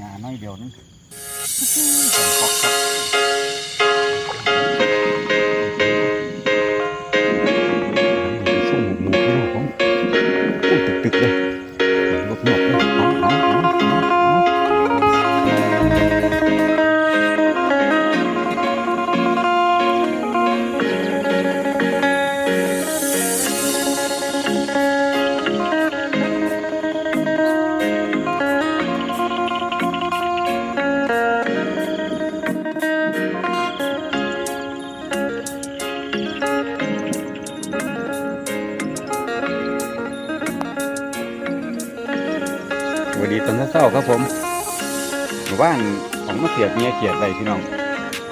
งาน้อยเดียวนึง ผมหมู่บ้านของมะเขียดเมียเขียดไรพี่น้อง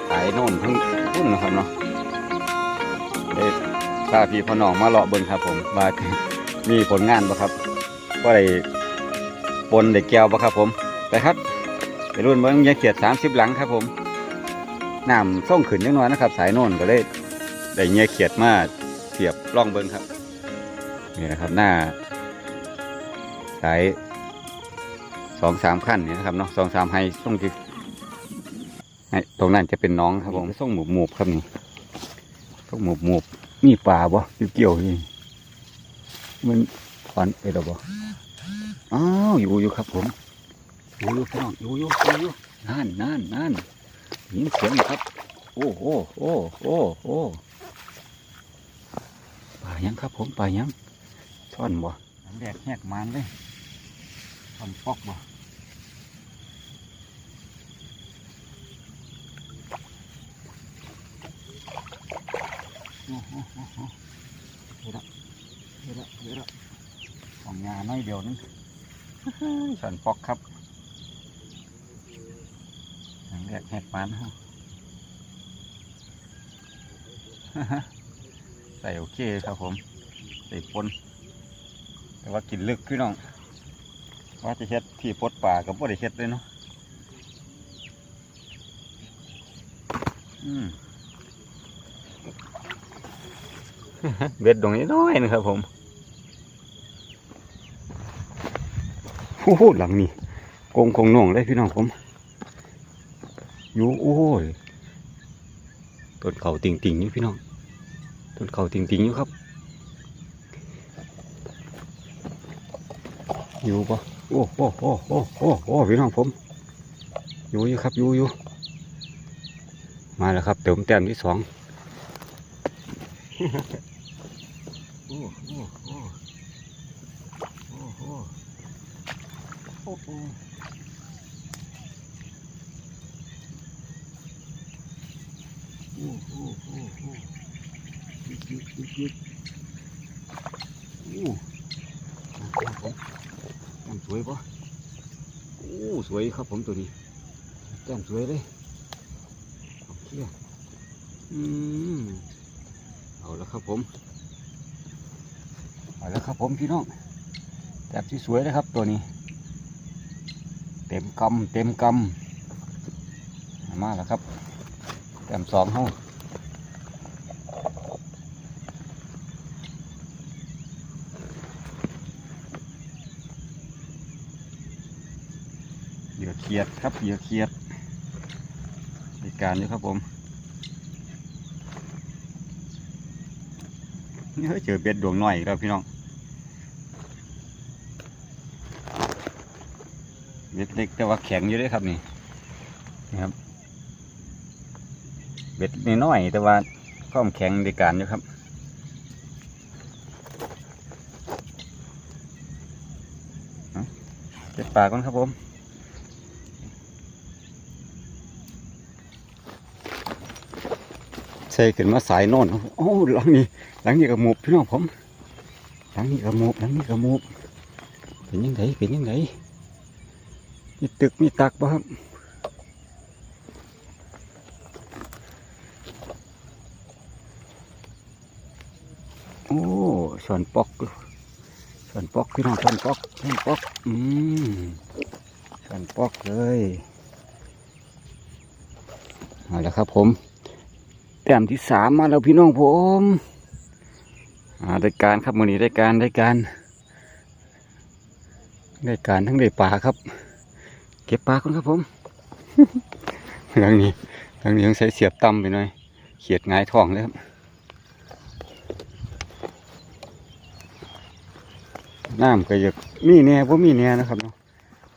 ขายโน่นทั้งพุ่นนะครับเนาะได้พาพี่พ่อน้องมาเลาะเบิ่งครับผมว่ามีผลงานบ่ครับก็ได้ปนได้แก้วบ่ครับผมไปครับไปรุ่นเบิ่งเมียเขียดสามสิบหลังครับผมน้ำส่งขึ้นนิดน่อยนะครับ สายโน่นก็เลยได้เมียเขียดมาเทียบล่องเบิ่งครับนี่นะครับหน้าสาย สองสามขั้นนี่นะครับเนาะสองสามไฮส่งที่ให้ตรงนั้นจะเป็นน้องครับผมส่งหมูหมูบครับนี่ส่งหมูหมูบนี่ปลาบ่เกี่ยวๆนี่มันถอนไปแล้วบ่อ้าวอยู่อยู่ครับผมอยู่อยู่พี่น้องอยู่อยู่อยู่อยู่นั่นนั่นนั่นยินเสียงครับ โอ้โอ้โอ้โอ้โอ้ปลายังครับผมปลายังช่อนบ่น้ำแดกแหกมันเลย ทำฟอกบ่โอ้โหโอ้โหเดี๋ยวละเดี๋ยวละเดี๋ยวละของงาน้อยเดียวนึงสันฟอกครับหลังแรกแหกปานฮะใส่โอเคครับผม ใส่ปนแต่ว่ากินลึกพี่น้อง ว่าจะเฮ็ดที่ปลดป่ากับบ่ได้เฮ็ดเลยเนาะอืมเบ็ดตรงนี้น้อยนะครับผมโอ้โหหลังนี้กงคงน่องเลยพี่น้องผมอยู่โอ้ยต้นเขาติ่งติ่งๆอยู่พี่น้องต้นเขาติ่งติ่งๆอยู่ครับอยู่ปะ โอ้โอ้โอ้โอ้โอ้โอ้พี่น้องผม อยู่อยู่ครับอยู่อยู่มาแล้วครับเติมแต้มที่สองโอ้โอ้โอ้โอ้โอ้โอ้โอ้โอ้โอ้โอ้โอ้ยึดยึดยึดยึดโอ้ครับผม แต้มส วยปะโอ้สวยครับผมตัวนี้แต้มสวยเลยโอเคอืมเอาแล้วครับผมเอาแล้วครับผมพี่น้องแต้มที่สวยเลยครับตัวนี้ เต็มกำเต็มกำมาแล้วครับแต้มสองห้องเหยื่อเขียดครับเหยื่อเขียดในการอยู่ครับผมนี่เฮ้ยเจอเบ็ดดวงหน้อยอีกแล้วพี่น้องเบ็ดเล็กแต่ว่าแข็งอยู่ด้วยครับนี่นี่ครับเบ็ดน้อยแต่ว่าความแข็งในการอยู่ครับเอาเก็บปลาก่อนครับผม ส่ขึ้นมาสายน่นโอ้หลังนี้หลังนี้กระมูบพี่น้องผม หลังนี้กระมูบหลังนี้กระมูบเป็นยังไงเป็นยังไงมีตึกมีตักบ่ครับโอ้ส่วนปอกส่วนปอกพี่น้องส่วนปอกส่วนปอกอืมส่วนปอกเลยเอาละครับผม แต้มที่สามมาแล้วพี่น้องผมอ่าได้การครับมือนี้ได้การได้การ ได้การทั้งได้ป่าครับ เก็บปลาก่อนครับผมหลังนี้หลังนี้ต้องใช้เสียบต่ำไปหน่อย เขียดงายท้องเลยครับน้ำก็อยากมีแน่บ่มีแน่นะครับเนาะ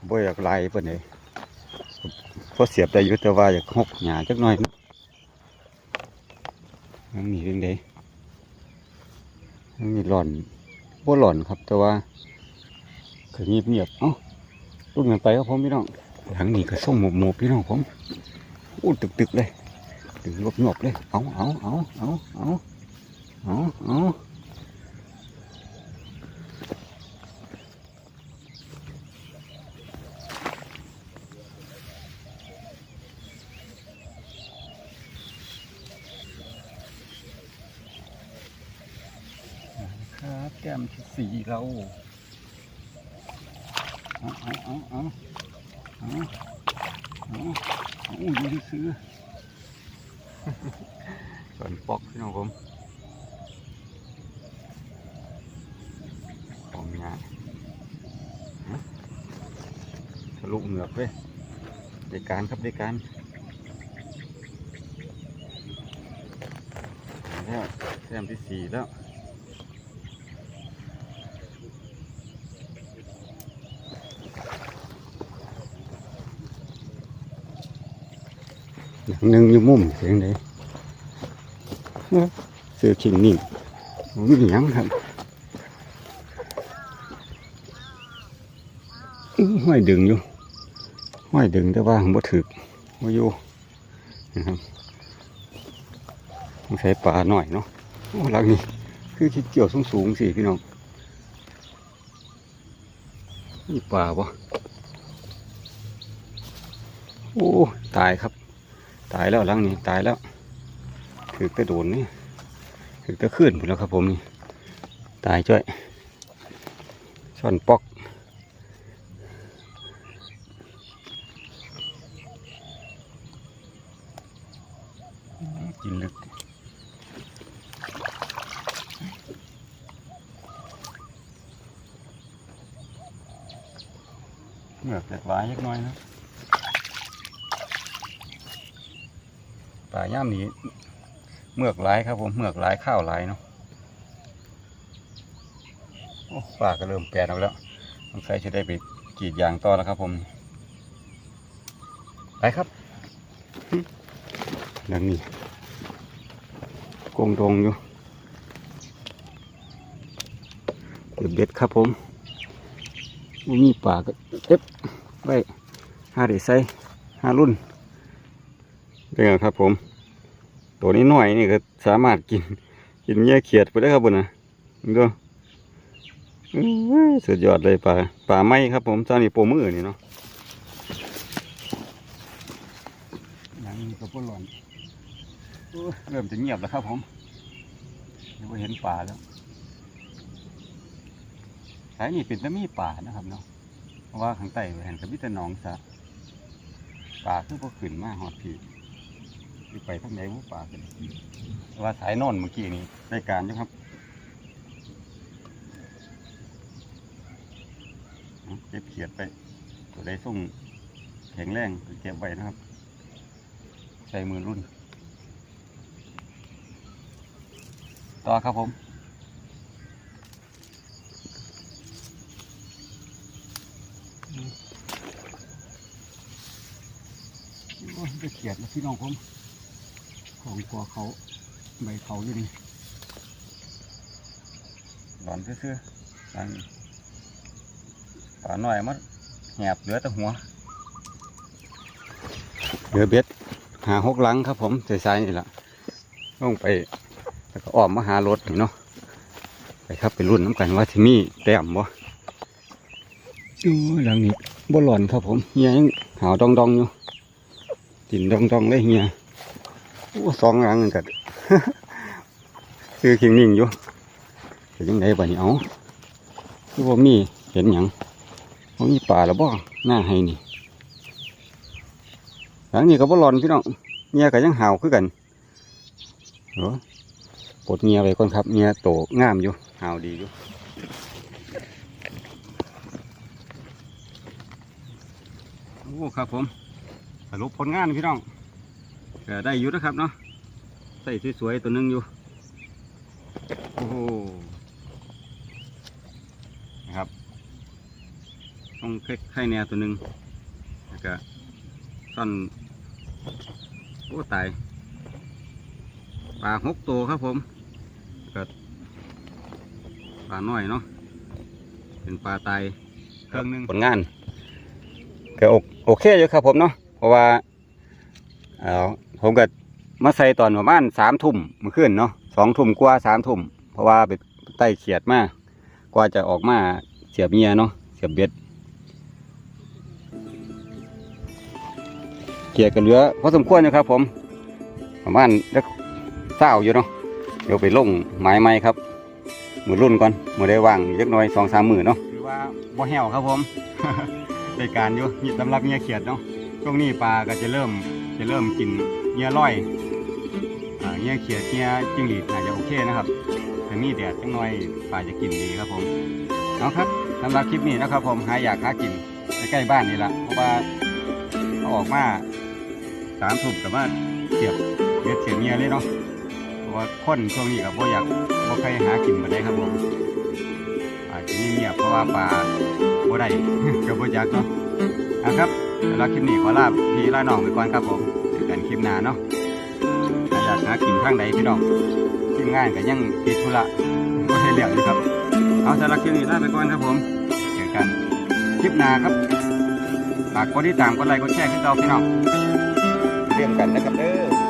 บ่อยากไหลปานใดพอเสียบได้ยู่แต่ว่าอยากหกหญ้าจักหน่อยนะ ยังมีเรื่องใดยังมีหล่อนบ่หล่อนครับ แต่ว่าก็เงียบเงียบเอ้าลุกเงินไปครับผมพี่น้องหลังนี้ก็ส่งหมบหมบพี่น้องผมอู้ตึกตึกๆเลยตึกงบงบๆเลยเอาเอาเอาเอาเอาเอาเอา ครับแก้มที่ สีเราเอาเอาเอาเอาเอาเอาเอาดูซื้อส่วนปอกพี่น้องผมของงานทะลุเหงือกเลยได้การครับได้การแล้วแต้มที่สี่แล้ว หลังหนึ่งอยู่มุมเสียงใดเอ้อเสือขิงนิ่งผมมีหยังครับห้อยดึงอยู่ห้อยดึงแต่ว่าผมบ่ถึกบ่อยู่นะครับใช้ปลาหน่อยเนาะโอ้หลังนี้คือคิดเกี่ยวสูงสูงสิพี่น้องนี่ปลาปะโอ้ตายครับ ตายแล้วลังนี้ตายแล้วถือตะโดนนี่ถือตะขึ้นหมดแล้วครับผมนี่ตายจ้อยช่อนปอกกินลึกเหมือกแตกหลายยักหน้อยนะ ป่าย่ามนี้เมือกหลายครับผมเมือกหลายข้าวหลายเนาะโอ้ป่าก็เริ่มแปลนแล้วสงสัยจะได้ไปกรีดยางต่อแล้วครับผมไปครับดังนี้กงดงอยู่เดือเบ็ดครับผมบ่มีป่าก็เก็บไว้หาได้ใส่หารุ่น นไงครับผม ตัวนี้หน่อยนี่ก็สามารถกิน กินเงี้ยเขียดไปได้ครับบุญนะดูสุดยอดเลยปลาปลาไม้ครับผมตอนนี้โปรมือนี่เนาะยังมีกระปุกหลอนเริ่มจะเงียบแล้วครับผมยังไม่เห็นป่าแล้วสายนี่เป็นตะมีป่านะครับเนาะเพราะว่าข้างใต้เห็นกับมิตรหนองสะป่าคือพวกขึ้นมาหอดผี สิไปทางไหนผู้ป่ากันว่าสายนอนเมื่อกี้นี้ได้การอยู่ครับเก็บเขียดไปตัวได้ส่งแข็งแรงเก็บไว้นะครับ ใส่มือรุ่น ต่อครับผมเขียดแล้วพี่น้องผม ของกลัวเขาใบเขาอยู่นี่หลอนเสื้อๆอันปลาหน่อยมันแหบเหลือแต่หัว เหลือเบ็ดหาหกหลังครับผมใส่ๆนี่แหละลงไปแล้วก็อ้อมมาหารถนี่เนาะไปครับไปรุ่นน้ำกันว่าที่มีแต้มบ่ดูหลังนี้บ่หลอนครับผมเฮียยังหาวดองๆอยู่ตินดองๆเลยเฮีย โอ้สองหลังกันคือเคียงนิ่งอยู่เป็นยังไงบ้านี้เอาคือว่ามีเห็นหยังว่ามีป่าแล้วบ่หน้าให้นี่หลังนี้ก็บ่ร้อนพี่น้องเมียก็ยังห่าวคือกันโอ้ปลดเมียไปก่อนครับเมียโตงามอยู่ห่าวดีอยู่โอ้ครับผมสรุปผลงานพี่น้อง ก็ได้อยู่นะครับเนาะใส่สวยๆตัวหนึงอยู่ โอ้โหนะครับ ต้องไข่แน่ตัวหนึงแล้วก็ซ่อนโอ้ตายปลาหกตัวครับผมก็ปลาน้อยเนาะเป็นปลาตายเครื่องหนึงผลงานก็โอเคอยู่ครับผมเนาะเพราะว่าเออ ผมก็มาใส่ตอนประมาณสามทุ่มเมื่อคืนเนาะสองทุ่มกว่าสามทุ่มเพราะว่าไปไต่เขียดมากกว่าจะออกมาเสียบเมียเนาะเสียบเบ็ดเขียดกันเหลือพอสมควรนะครับ ผม ประมาณเล็กเศร้าอยู่เนาะเดี๋ยวไปลงไม้ไม้ครับมือรุ่นก่อนมือได้ว่างเล็กน้อยสองสามหมือเนาะหรือว่าบ่แห้วครับผมรายการอยู่หยิบสำหรับเงียเขียดเนาะช่วงนี้ปลาก็จะเริ่มจะเริ่มกิน เงียร้อยเงี้ยเขียดเงี้ยจิ้งหรีดอาจจะโอเคนะครับแต่นี่แดดจังหน่อยปลาจะกินดีครับผมเอาครับสำหรับคลิปนี้นะครับ ผมหาอยากหากินใกล้ๆบ้านนี่ละเพราะว่าเอาออกมาสามถุงกับว่าเสียบเบ็ดเสียบเงี้ยเลยเนาะเพราะว่าคนช่วงนี้กับว่าอยากว่าใครหากินมาได้ครับผมอาจจะเงียบเพราะว่าปลาบ่ได้กับบ่จักเนาะเอาครับสำหรับคลิปนี้ขอลาพี่ลาน้องไปก่อนครับผม ลิปหน้าเนาะถ้าอยากหากินทางใดพี่น้องทีมงานก็ยังติดธุระบ่ให้เรียกอยู่ครับ เอาสำหรับคลิปนี้ลาไปก่อนครับผมเจอกันคลิปหน้าครับฝากกดติดตามกดไลค์กดแชร์ขึ้นเตาพี่น้องเรื่องกันนะครับเด้อ